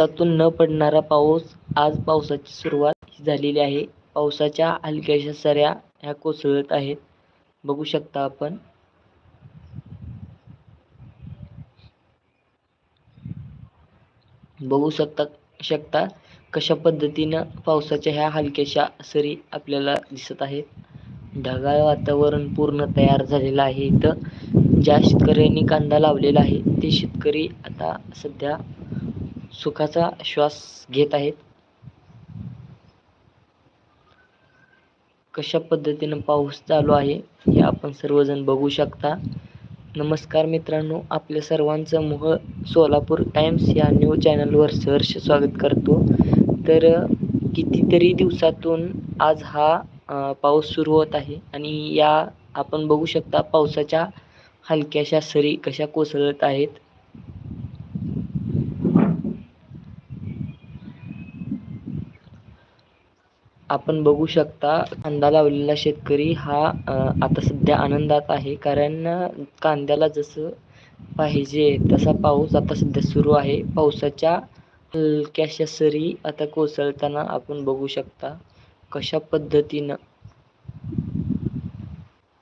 त्यातून न पडणारा पाऊस आज पावसाची सुरुवात झालेली आहे. पावसाच्या हलक्याशा सऱ्या ह्या कोसळत आहेत. बघू शकता आपण. बघू शकता शकता कशा पद्धतीनं पावसाच्या ह्या हलक्याशा सरी आपल्याला दिसत आहेत. ढगाळ वातावरण पूर्ण तयार झालेलं आहे इथं. ज्या शेतकऱ्यांनी कांदा लावलेला आहे ते शेतकरी आता सध्या सुखाचा श्वास घेत आहेत? कशा पद्धतीनं पाऊस चालू आहे हे आपण सर्वजण बघू शकता. नमस्कार मित्रांनो आपल्या सर्वांचं मोह सोलापूर टाइम्स या न्यूज चॅनलवर सहर्ष स्वागत करतो. तर कितीतरी दिवसातून आज हा पाऊस सुरू होत आहे आणि या आपण बघू शकता पावसाच्या हलक्याशा सरी कशा कोसळत आहेत. आपण बघू शकता कांदा लावलेला शेतकरी हा आता सध्या आनंदात आहे. कारण कांद्याला जसं पाहिजे तसा पाऊस आता सध्या सुरू आहे. पावसाच्या हलक्याशा सरी आता कोसळताना आपण बघू शकता कशा पद्धतीनं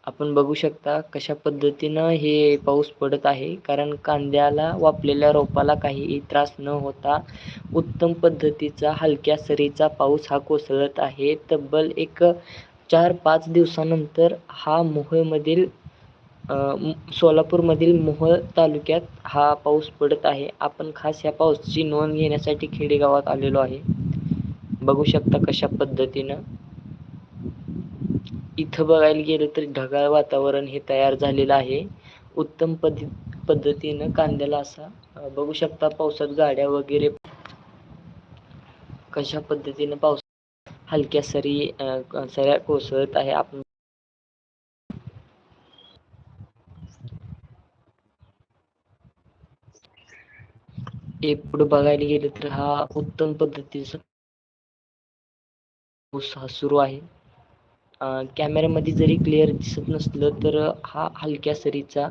आपण बघू शकता कशा पद्धतीनं हे पाऊस पडत आहे. कारण कांद्याला वापलेल्या रोपाला काहीही त्रास न होता उत्तम पद्धतीचा हलक्या सरीचा पाऊस हा कोसळत आहे. तब्बल एक चार पाच दिवसानंतर हा मोहळमधील सोलापूरमधील मोहोळ तालुक्यात हा पाऊस पडत आहे. आपण खास या पाऊसची नोंद घेण्यासाठी खेडेगावात आलेलो आहे. बघू शकता कशा पद्धतीनं. इथं बघायला गेलं तर ढगाळ वातावरण हे तयार झालेलं आहे. उत्तम पद्धती पद्धतीनं कांद्याला असा बघू शकता पावसात गाड्या वगैरे कशा पद्धतीनं पाऊस हलक्या सरी सऱ्या कोसळत आहे आपण. एक पुढे बघायला गेलं तर हा उत्तम पद्धतीचा पाऊस हा सुरू आहे. कॅमेऱ्यामध्ये जरी क्लिअर दिसत नसलं तर हा हलक्या सरीचा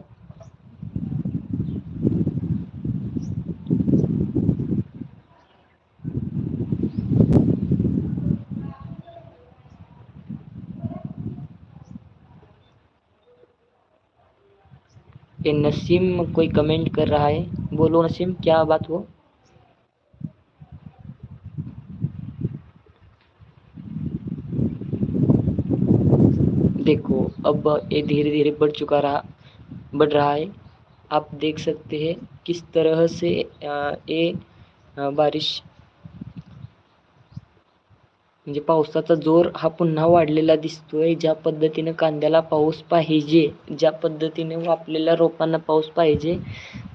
नसीम कोई कमेंट कर रहा है? बोलो नसीम, क्या बात हो? देखो अब ये धीरे धीरे बढ़ चुका रहा बढ़ रहा है। आप देख सकते हैं किस तरह से ये बारिश म्हणजे पावसाचा जोर हा पुन्हा वाढलेला दिसतोय. ज्या पद्धतीनं कांद्याला पाऊस पाहिजे ज्या पद्धतीने वापलेल्या रोपांना पाऊस पाहिजे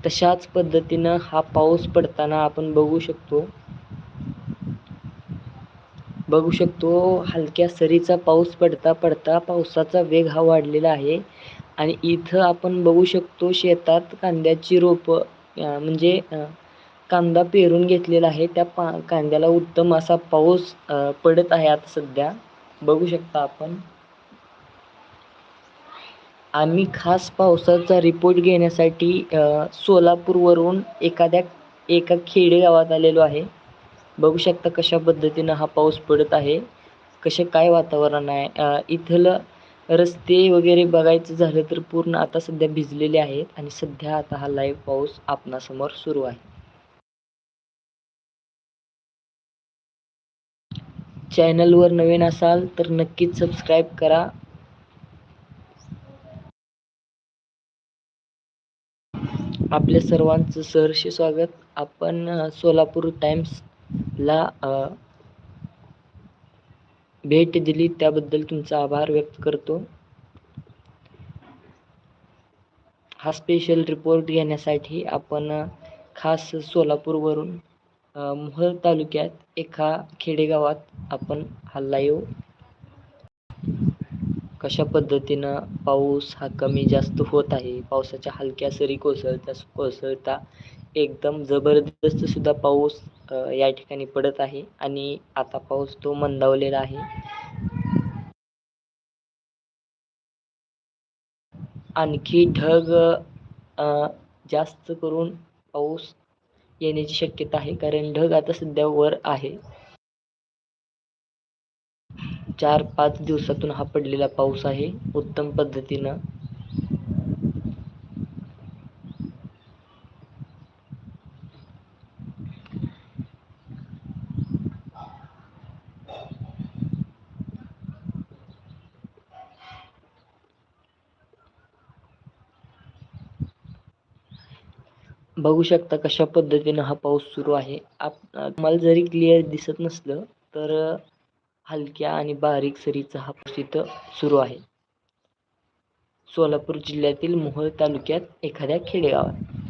तशाच पद्धतीनं हा पाऊस पडताना आपण बघू शकतो. बघू शकतो हलक्या सरीचा पाऊस पडता पडता पावसाचा वेग हा वाढलेला आहे. आणि इथं आपण बघू शकतो शेतात कांद्याची रोपं म्हणजे कांदा पेरून घेतलेला आहे. त्या पा कांद्याला उत्तम असा पाऊस पडत आहे आता सध्या. बघू शकता आपण. आम्ही खास पावसाचा रिपोर्ट घेण्यासाठी सोलापूरवरून एखाद्या एका खेडेगावात आलेलो आहे. बघू शकता कशा पद्धतीनं हा पाऊस पडत आहे कसे काय वातावरण आहे. इथलं रस्ते वगैरे बघायचं झालं तर पूर्ण आता सध्या भिजलेले आहेत आणि सध्या आता हा लाईव्ह पाऊस आपणासमोर सुरू आहे. चॅनलवर नवीन असाल तर नक्कीच सबस्क्राईब करा. आपल्या सर्वांचं सहर्ष स्वागत. आपण सोलापूर टाइम्स ला भेट दिली. त्याबद्दल तुमचा आभार व्यक्त करतो. हा स्पेशल रिपोर्ट घेण्यासाठी आपण खास सोलापूरवरून मोहर तालुक्यात एका खेडेगावात आपण हल्ला येऊ. कशा पद्धतीनं पाऊस हा कमी जास्त होत आहे? पावसाच्या हलक्या सरी कोसळता कोसळता एकदम जबरदस्त सुद्धा पाऊस या ठिकाणी पडत आहे आणि आता पाऊस तो मंदावलेला आहे. आणखी ढग जास्त करून पाऊस येण्याची शक्यता आहे कारण ढग आता सध्या वर आहे. चार पाच दिवसातून हा पडलेला पाऊस आहे उत्तम पद्धतीनं. बघू शकता कशा पद्धतीनं हा पाऊस सुरू आहे. आप मला जरी क्लिअर दिसत नसलं तर हलक्या आणि बारीक सरीचा हा पाऊस इथं सुरू आहे. सोलापूर जिल्ह्यातील मोहोळ तालुक्यात एखाद्या खेडेगावात.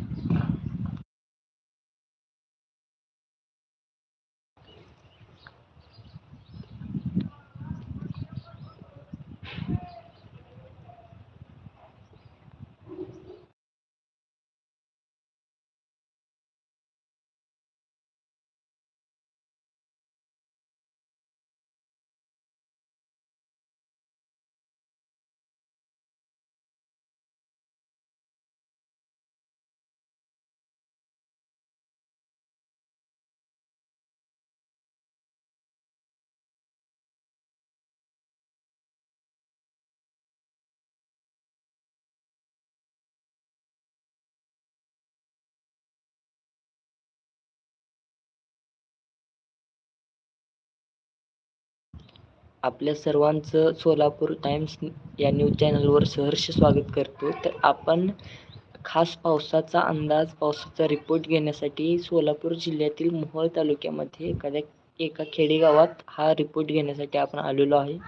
आपल्या सर्वांचं सोलापूर टाइम्स या न्यूज चॅनलवर सहर्ष स्वागत करतो. तर आपण खास पावसाचा अंदाज पावसाचा रिपोर्ट घेण्यासाठी सोलापूर जिल्ह्यातील मोहोळ तालुक्यामध्ये एखाद्या एका खेडेगावात हा रिपोर्ट घेण्यासाठी आपण आलेलो आहे.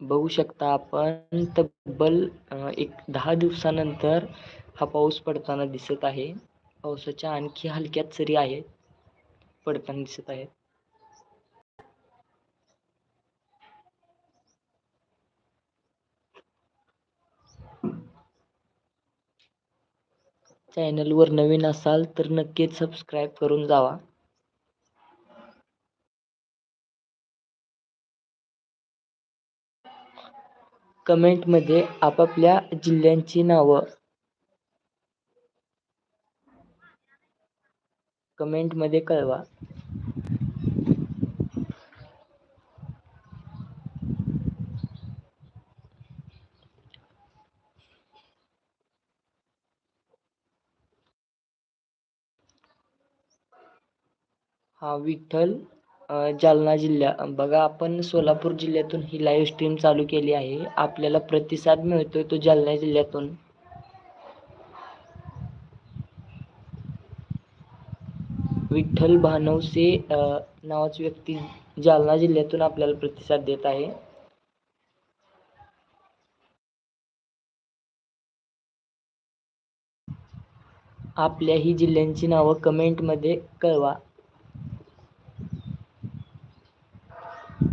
बघू शकता आपण. तब्बल एक दहा दिवसानंतर हा पाऊस पडताना दिसत आहे. पावसाच्या आणखी हलक्यात सरी आहेत. पडताना दिसत आहेत. चॅनलवर नवीन असाल तर नक्कीच सबस्क्राईब करून जावा. कमेंटमध्ये आपापल्या जिल्ह्यांची नावं. कमेंटमध्ये कळवा. हा विठ्ठल जालना जिल्हा बघा आपण सोलापूर जिल्ह्यातून ही लाईव्ह स्ट्रीम चालू केली आहे. आपल्याला प्रतिसाद मिळतोय तो जालना जिल्ह्यातून. विठ्ठल भानवसे नावाची व्यक्ती जालना जिल्ह्यातून आपल्याला प्रतिसाद देत आहे. आपल्या ही जिल्ह्यांची नावं कमेंटमध्ये कळवा.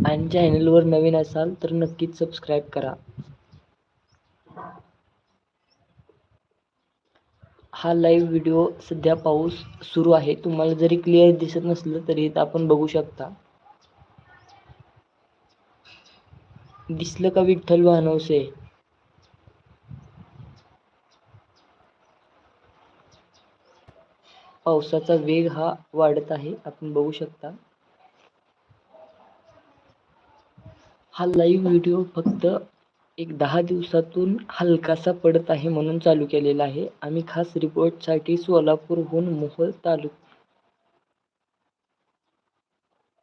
आणि चॅनलवर नवीन असाल तर नक्कीच सबस्क्राईब करा. हा लाईव्ह व्हिडिओ सध्या पाऊस सुरू आहे. तुम्हाला जरी क्लिअर दिसत नसलं तरी आपण बघू शकता. दिसलं का विठ्ठल वाहनवसे पावसाचा वेग हा वाढत आहे. आपण बघू शकता. हा लाईव्ह व्हिडिओ फक्त एक दहा दिवसातून हलकासा पडत आहे म्हणून चालू केलेला आहे. आम्ही खास रिपोर्टसाठी सोलापूरहून मोहोळ तालुक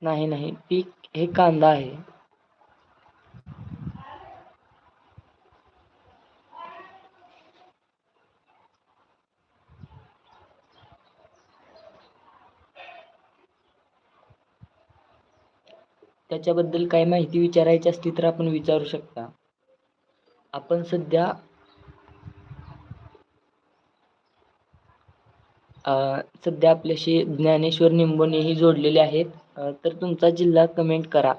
नाही नाही. पीक हे कांदा आहे. त्याच्याबद्दल काही माहिती विचारायची असली तर आपण विचारू शकता. आपण सध्या सध्या आपल्याशी ज्ञानेश्वर निंबोनेही जोडलेले आहेत. तर तुमचा जिल्हा कमेंट करा.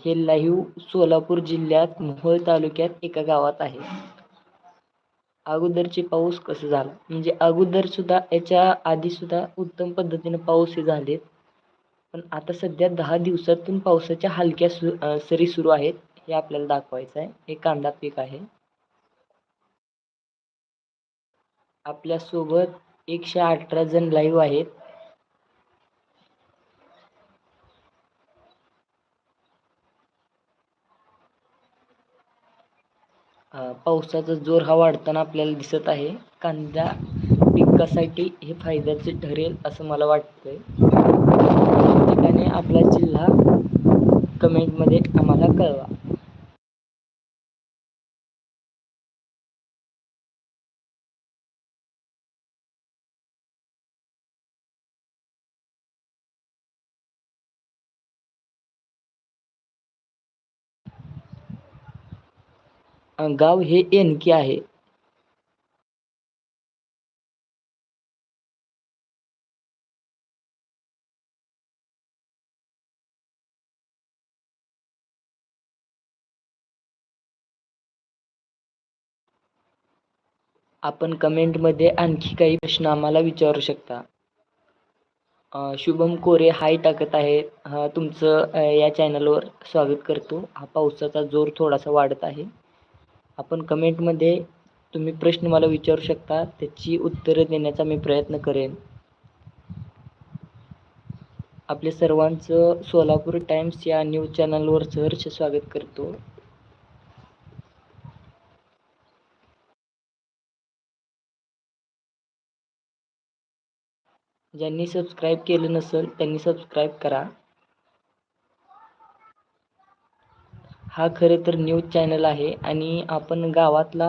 हे लाईव्ह सोलापूर जिल्ह्यात मोहोळ तालुक्यात एका गावात आहे. अगोदरचे पाऊस कसं झाला? म्हणजे अगोदर सुद्धा याच्या आधी सुद्धा उत्तम पद्धतीने पाऊस हे झालेत पण आता सध्या दहा दिवसातून पावसाच्या हलक्या सु सरी सुरू आहेत हे आपल्याला दाखवायचं आहे. हे कांदा पीक आहे. आपल्यासोबत एकशे अठरा जण लाईव्ह आहेत. पावसाचा जोर हा वाढताना आपल्याला दिसत आहे. कांदा पिकासाठी हे फायद्याचे ठरेल असं मला वाटतंय. ठिकाणी आपला जिल्हा कमेंटमध्ये आम्हाला कळवा. गाव हे एनके आहे. आपण कमेंटमध्ये आणखी काही प्रश्न आम्हाला विचारू शकता. शुभम कोरे हाय टाकत आहे तुमचं या चॅनलवर स्वागत करतो. हा पावसाचा जोर थोडासा वाढत आहे. आपण कमेंटमध्ये तुम्ही प्रश्न मला विचारू शकता त्याची उत्तरं देण्याचा मी प्रयत्न करेन. आपले सर्वांचं सोलापूर टाइम्स या न्यूज चॅनलवर सहर्ष स्वागत करतो. ज्यांनी सबस्क्राईब केलं नसेल त्यांनी सबस्क्राईब करा. हा खरं तर न्यूज चॅनल आहे आणि आपण गावातला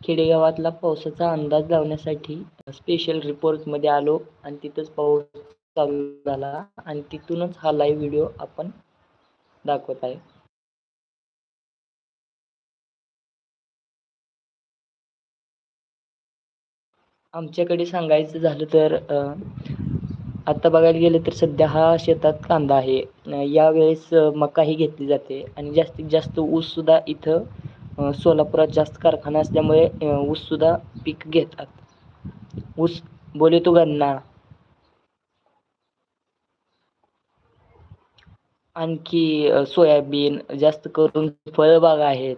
खेडेगावातला पावसाचा अंदाज लावण्यासाठी स्पेशल रिपोर्टमध्ये आलो आणि तिथंच पाऊस चालू झाला आणि तिथूनच हा लाईव्ह व्हिडिओ आपण दाखवत आहे. आमच्याकडे सांगायचं झालं तर आता बघायला गेलं तर सध्या हा शेतात कांदा आहे. यावेळेस मकाही घेतली जाते. आणि जास्तीत जास्त ऊससुद्धा इथं सोलापुरात जास्त कारखाना असल्यामुळे ऊससुद्धा पीक घेतात. ऊस बोले तो गन्ना. आणखी सोयाबीन जास्त करून फळबाग आहेत.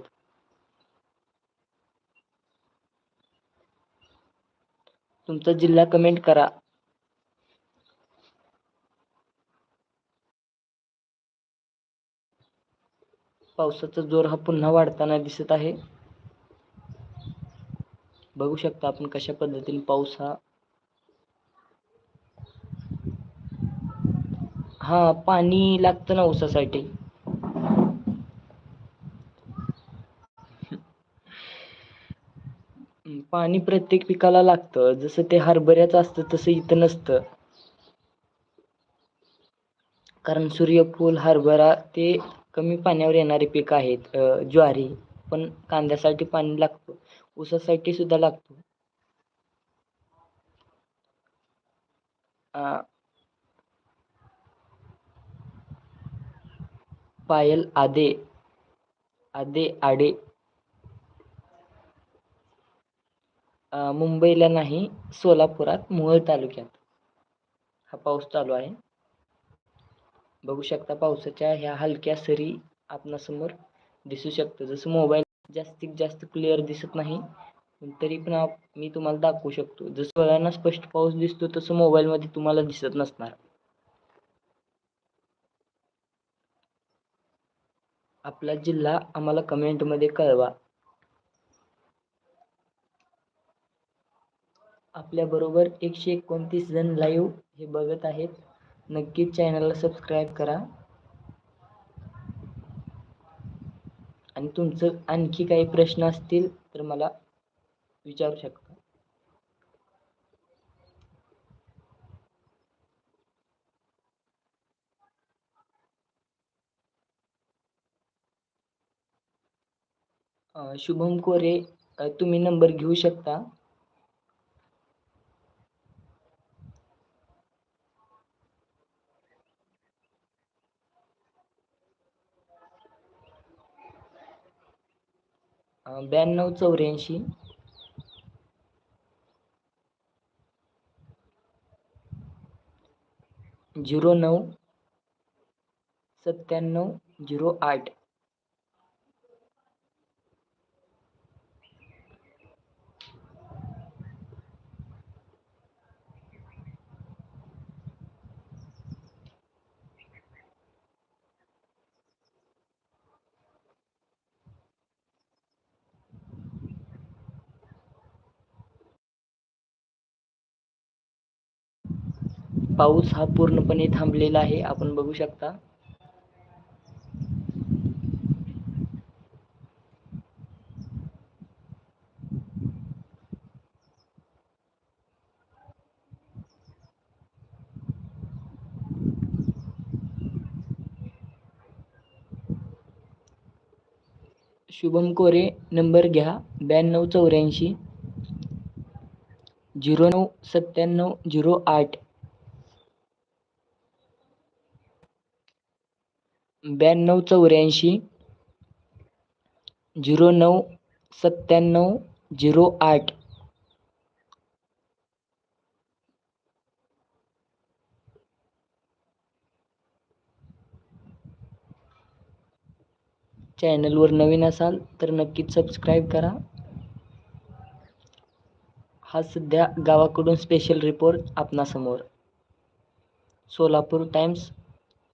तुमचा जिल्हा कमेंट करा. पावसाचा जोर हा पुन्हा वाढताना दिसत आहे. बघू शकता आपण कशा पद्धतीने पाऊस हा हा पाणी लागतं ना ऊसासाठी. पाणी प्रत्येक पिकाला लागतं. जसं ते हरभऱ्याचं असतं तसं इथं नसतं. कारण सूर्यफूल हरभरा ते कमी पाण्यावर येणारे पीक आहेत ज्वारी पण कांद्यासाठी पाणी लागतं ऊसासाठी सुद्धा लागतो. पायल आदे आदे आडे मुंबईला नाही सोलापुरात मोहोळ तालुक्यात हा पाऊस चालू आहे. बघू शकता पावसाच्या ह्या हलक्या सरी आपणासमोर दिसू शकतं जसं मोबाईल जास्तीत जास्त क्लिअर दिसत नाही तरी पण आप मी तुम्हाला दाखवू शकतो. जसं सगळ्यांना स्पष्ट पाऊस दिसतो तसं मोबाईलमध्ये तुम्हाला दिसत नसणार. आपला जिल्हा आम्हाला कमेंटमध्ये कळवा. आपल्याबरोबर एकशे एकोणतीस जण लाईव्ह हे बघत आहेत. नक्कीच चॅनलला सबस्क्राईब करा. आणि तुमचं आणखी काही प्रश्न असतील तर मला विचारू शकता. शुभम कोरे तुम्ही नंबर घेऊ शकता. ब्याण्णव चौऱ्याऐंशी. झिरो नऊ सत्त्याण्णव झिरो आठ. पाऊस हा पूर्णपणे थांबलेला आहे. आपण बघू शकता. शुभम कोरे नंबर घ्या. ब्याण्णव चौऱ्याऐंशी. झिरो नऊ सत्त्याण्णव झिरो आठ. ब्याण्णव चौऱ्याऐंशी झिरो नऊ सत्त्याण्णव झिरो आठ. चॅनलवर नवीन असाल तर नक्कीच सबस्क्राईब करा. हा सध्या गावाकडून स्पेशल रिपोर्ट आपणासमोर. सोलापूर टाइम्स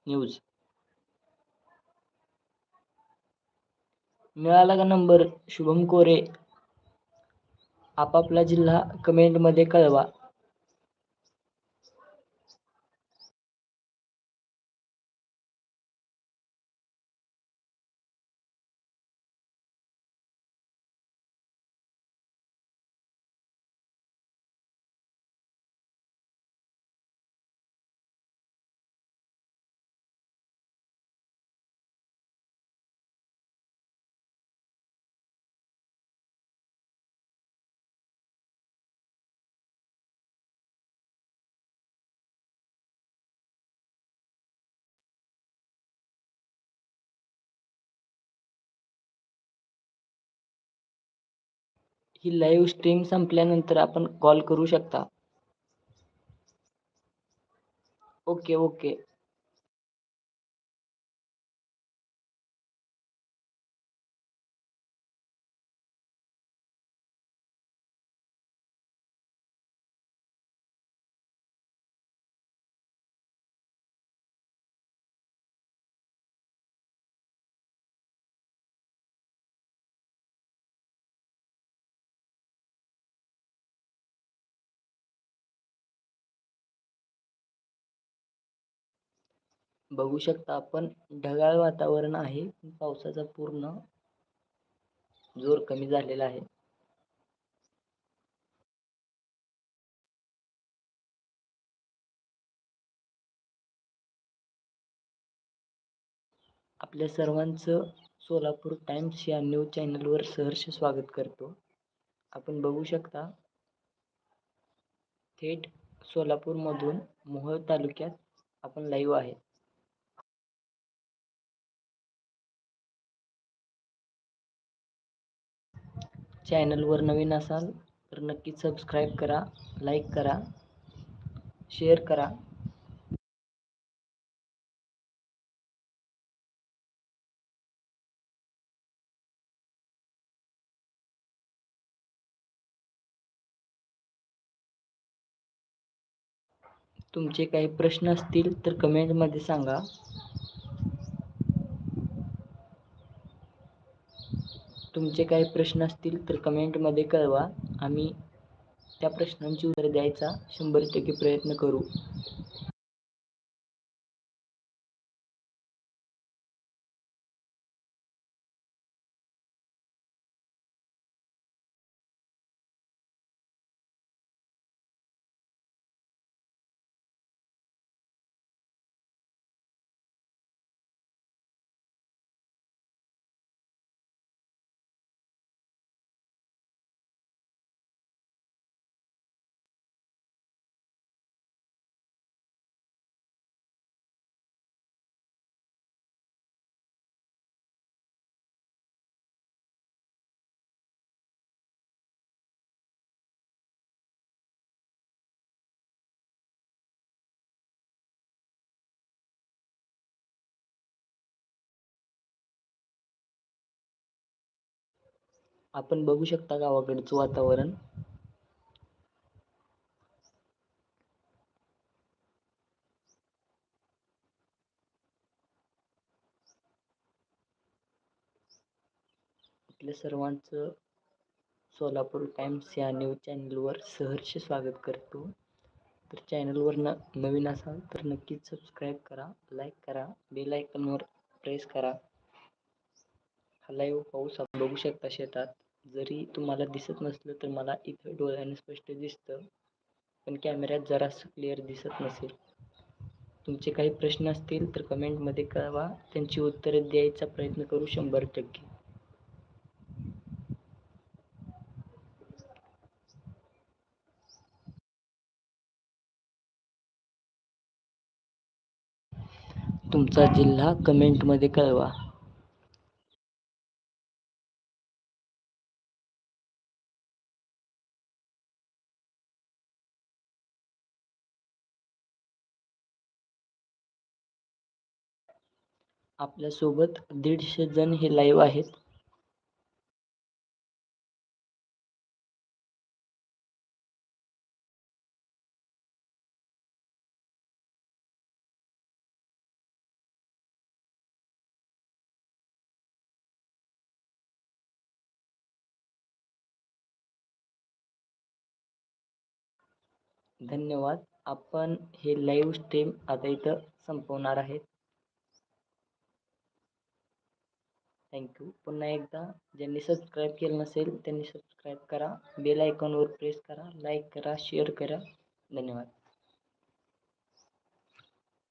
न्यूज मिळाला का नंबर शुभम कोरे. आपापला जिल्हा कमेंटमध्ये कळवा. ही लाईव्ह स्ट्रीम संपल्यानंतर आपण कॉल करू शकता. ओके ओके बघू शकता आपण. ढगाळ वातावरण आहे. पावसाचा पूर्ण जोर कमी झालेला आहे. आपल्या सर्वांचं सोलापूर टाइम्स या न्यूज चॅनलवर सहर्ष स्वागत करतो. आपण बघू शकता थेट सोलापूरमधून मोहोळ तालुक्यात आपण लाईव्ह आहे. चॅनलवर नवीन असाल तर नक्की सबस्क्राईब करा लाईक करा शेअर करा. तुमचे काही प्रश्न असतील तर कमेंटमध्ये सांगा. तुमचे काही प्रश्न असतील तर कमेंटमध्ये कळवा. आम्ही त्या प्रश्नांची उत्तर द्यायचा शंभर टक्के प्रयत्न करू. आपण बघू शकता गावाकडचं वातावरण. आपल्या सर्वांचं सोलापूर टाइम्स या न्यूज चॅनलवर सहर्ष स्वागत करतो. तर चॅनलवर न नवीन असाल तर नक्कीच सबस्क्राईब करा लाईक करा बेल आयकनवर प्रेस करा. हा लाईव्ह पाऊस आपण बघू शकता शेतात. जरी तुम्हाला दिसत नसलं तर मला इथं डोळ्याने स्पष्ट दिसतं पण कॅमेऱ्यात जरासं क्लिअर दिसत नसेल. तुमचे काही प्रश्न असतील तर कमेंटमध्ये कळवा. त्यांची उत्तरे द्यायचा प्रयत्न करू शंभर टक्के. तुमचा जिल्हा कमेंटमध्ये कळवा. आपल्यासोबत दीडशे जण हे लाईव्ह आहेत. धन्यवाद. आपण हे लाईव्ह स्ट्रीम आता इथं संपवणार आहेत. थँक्यू पुन्हा एकदा ज्यांनी सबस्क्राईब केलं नसेल त्यांनी सबस्क्राईब करा. बेल आयकॉनवर प्रेस करा. लाईक करा शेअर करा. धन्यवाद.